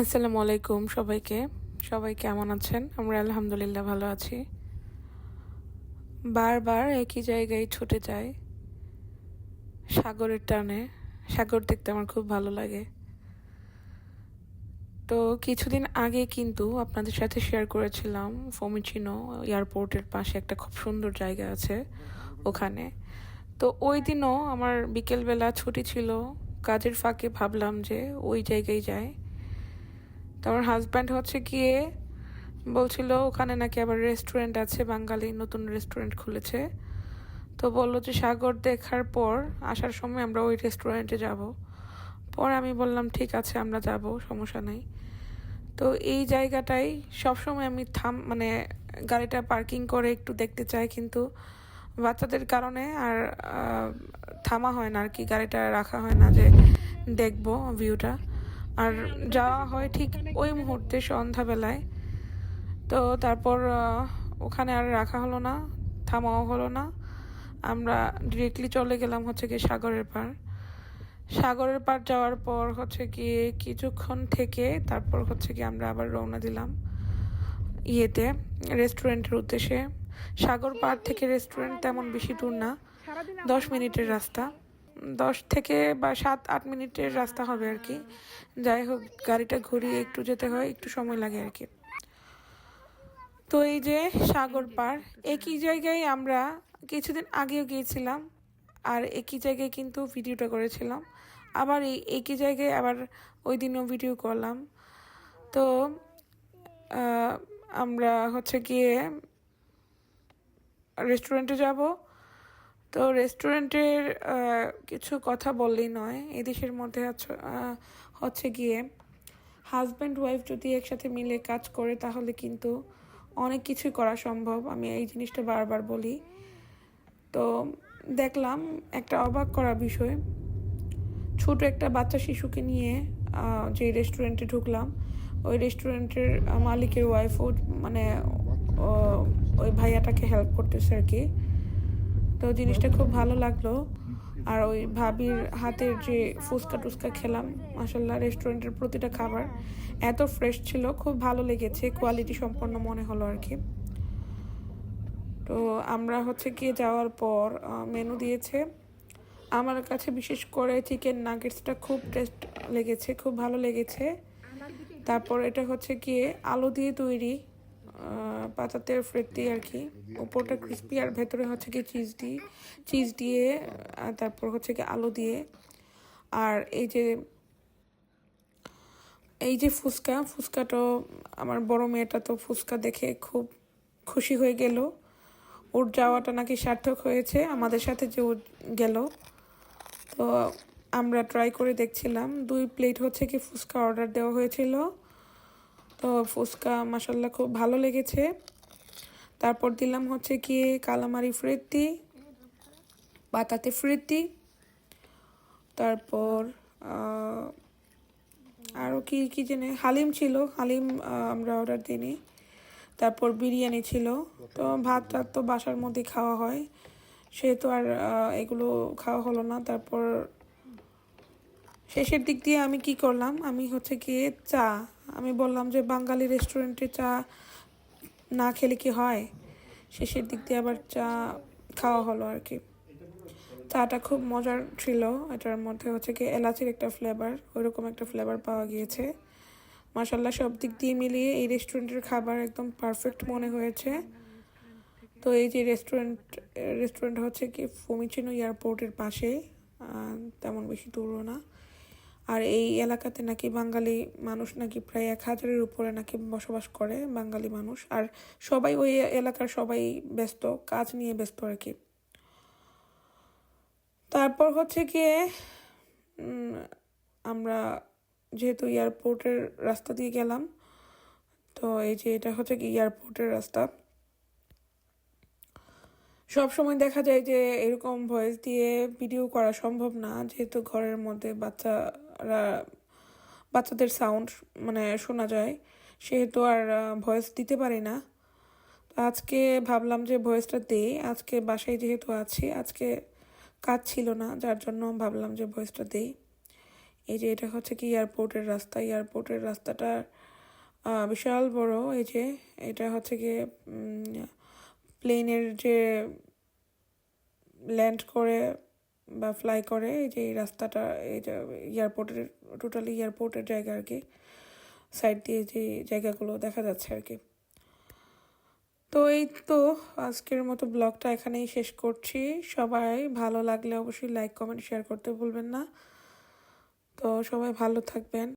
আসসালামু আলাইকুম সবাইকে। সবাই কেমন আছেন? আমরা আলহামদুলিল্লাহ ভালো আছি। বারবার একই জায়গায় ছুটে যাই। সাগরের টানে। সাগর দেখতে আমার খুব ভালো লাগে। তো কিছুদিন আগে কিন্তু আপনাদের সাথে শেয়ার করেছিলাম ফমিচিনো এয়ারপোর্টের পাশে একটা খুব সুন্দর জায়গা আছে ওখানে। তো ওই দিনও আমার বিকেলবেলা ছুটি ছিল। কাজের ফাঁকে ভাবলাম যে ওই জায়গায় যাই। তো আমার হাজব্যান্ড হচ্ছে গিয়ে বলছিল, ওখানে নাকি আবার রেস্টুরেন্ট আছে, বাঙালি নতুন রেস্টুরেন্ট খুলেছে। তো বলল যে, সাগর দেখার পর, আসার সময় আমরা ওই রেস্টুরেন্টে যাব। পরে আমি বললাম, ঠিক আছে, আমরা যাব, সমস্যা নেই। তো এই জায়গাটাই সবসময় আমি থাম মানে গাড়িটা পার্কিং করে একটু দেখতে চাই, কিন্তু বাচ্চাদের কারণে আর থামা হয় না আর কি। গাড়িটা রাখা হয় না যে দেখব ভিউটা আর যাওয়া হয় ঠিক ওই মুহূর্তে সন্ধ্যাবেলায়। তো তারপর ওখানে আর রাখা হলো না, থামাও হলো না। আমরা ডিরেক্টলি চলে গেলাম হচ্ছে কি সাগরের পার সাগরের পার যাওয়ার পর হচ্ছে গিয়ে কিছুক্ষণ থেকে তারপর হচ্ছে কি আমরা আবার রওনা দিলাম ইয়েতে রেস্টুরেন্টের উদ্দেশ্যে। সাগর পার থেকে রেস্টুরেন্ট তেমন বেশি দূর না, দশ মিনিটের রাস্তা। দশ থেকে বা সাত, আট মিনিটের রাস্তা হবে আর কি। যাই হোক, গাড়িটা ঘুরিয়ে একটু যেতে হয়, একটু সময় লাগে আর কি। তো এই যে সাগর পার একই জায়গায় আমরা কিছুদিন আগেও গিয়েছিলাম আর একই জায়গায় কিন্তু ভিডিওটা করেছিলাম। আবার এই একই জায়গায় আবার ওই দিনও ভিডিও করলাম। তো আমরা হচ্ছে গিয়ে রেস্টুরেন্টে যাব তো রেস্টুরেন্টের কিছু কথা বললেই নয়। এদেশের মধ্যে হচ্ছে- গিয়ে হাজব্যান্ড ওয়াইফ যদি একসাথে মিলে কাজ করে তাহলে কিন্তু অনেক কিছুই করা সম্ভব। আমি এই জিনিসটা বারবার বলি। তো দেখলাম একটা অবাক করা বিষয়। ছোট একটা বাচ্চা শিশুকে নিয়ে যে রেস্টুরেন্টে ঢুকলাম, ওই রেস্টুরেন্টের মালিকের ওয়াইফও মানে ওই ভাইয়াটাকে হেল্প করতেছে আর কি। তো জিনিসটা খুব ভালো লাগল। আর ওই ভাবির হাতের যে ফুচকা টুচকা খেলাম মাসাল্লাহ রেস্টুরেন্টের প্রতিটা খাবার এত ফ্রেশ ছিল, খুব ভালো লেগেছে কোয়ালিটি সম্পন্ন মনে হলো আর কি। তো আমরা হচ্ছে গিয়ে যাওয়ার পর মেনু দিয়েছে। আমার কাছে বিশেষ করে চিকেন নাগেটসটা খুব টেস্ট লেগেছে, খুব ভালো লেগেছে। তারপর এটা হচ্ছে গিয়ে আলু দিয়ে তৈরি। আহ, পাতাতের ফ্রেট আর কি। উপরটা ক্রিস্পি আর ভেতরে হচ্ছে কি চিজ দিয়ে চিজ দিয়ে তারপর হচ্ছে কি আলু দিয়ে। আর এই যে এই যে ফুচকা ফুচকাটাও আমার বড় মেয়েটা তো ফুচকা দেখে খুব খুশি হয়ে গেল। ওর যাওয়াটা নাকি সার্থক হয়েছে আমাদের সাথে যে ও গেল। তো আমরা ট্রাই করে দেখছিলাম। দুই প্লেট হচ্ছে কি ফুচকা অর্ডার দেওয়া হয়েছিল। তো ফুচকা মাসাল্লাহ খুব ভালো লেগেছে। তারপর দিলাম হচ্ছে কি কালামারি ফ্রিত্তি বাতাতে ফ্রিত্তি তারপর আরও কি কি জানি, হালিম ছিল, হালিম আমরা অর্ডার দিইনি। তারপর বিরিয়ানি ছিল। তো ভাত টাত তো বাসার মধ্যে খাওয়া হয়। সেহেতু আর এগুলো খাওয়া হলো না। তারপর শেষের দিক দিয়ে আমি কি করলাম? আমি হচ্ছে গিয়ে চা আমি বললাম যে বাঙালি রেস্টুরেন্টে চা না খেলে কি হয়? শেষের দিক দিয়ে আবার চা খাওয়া হলো আর কি। চাটা খুব মজার ছিল। এটার মধ্যে হচ্ছে কি এলাচির একটা ফ্লেভার ওইরকম একটা ফ্লেভার পাওয়া গিয়েছে। মাসাল্লাহ সব দিক দিয়ে মিলিয়ে এই রেস্টুরেন্টের খাবার একদম পারফেক্ট মনে হয়েছে। তো এই যে রেস্টুরেন্ট রেস্টুরেন্ট হচ্ছে কি ফমিচিনো এয়ারপোর্টের পাশে তেমন বেশি দূরও না। আর এই এলাকাতে নাকি বাঙালি মানুষ নাকি প্রায় এক হাজারের উপরে নাকি বসবাস করে, বাঙালি মানুষ। আর সবাই ওই এলাকার সবাই ব্যস্ত, কাজ নিয়ে ব্যস্ত আর কি। তারপর হচ্ছে গিয়ে আমরা যেহেতু এয়ারপোর্টের রাস্তা দিয়ে গেলাম, তো এই যে এটা হচ্ছে কি এয়ারপোর্টের রাস্তা। সব সময় দেখা যায় যে এরকম ভয়েস দিয়ে ভিডিও করা সম্ভব না, যেহেতু ঘরের মধ্যে বাচ্চারা বাচ্চাদের সাউন্ড মানে শোনা যায়। সেহেতু আর ভয়েস দিতে পারি না। আজকে ভাবলাম যে ভয়েসটা দিই। আজকে বাসায় যেহেতু আছি, আজকে কাজ ছিল না, যার জন্য ভাবলাম যে ভয়েসটা দেই। এই যে এটা হচ্ছে কি এয়ারপোর্টের রাস্তা। এয়ারপোর্টের রাস্তাটা বিশাল বড়। এই যে এটা হচ্ছে গিয়ে প্লেনের যে ল্যান্ড করে বা ফ্লাই করে, এই যে এই রাস্তাটা, এই যে এয়ারপোর্টের টোটালি এয়ারপোর্টের জায়গা আর কি। সাইড দিয়ে যে জায়গাগুলো দেখা যাচ্ছে আর কি। তো এই তো আজকের মতো ব্লগটা এখানেই শেষ করছি। সবাই ভালো লাগলে অবশ্যই লাইক কমেন্ট শেয়ার করতে ভুলবেন না। তো সবাই ভালো থাকবেন।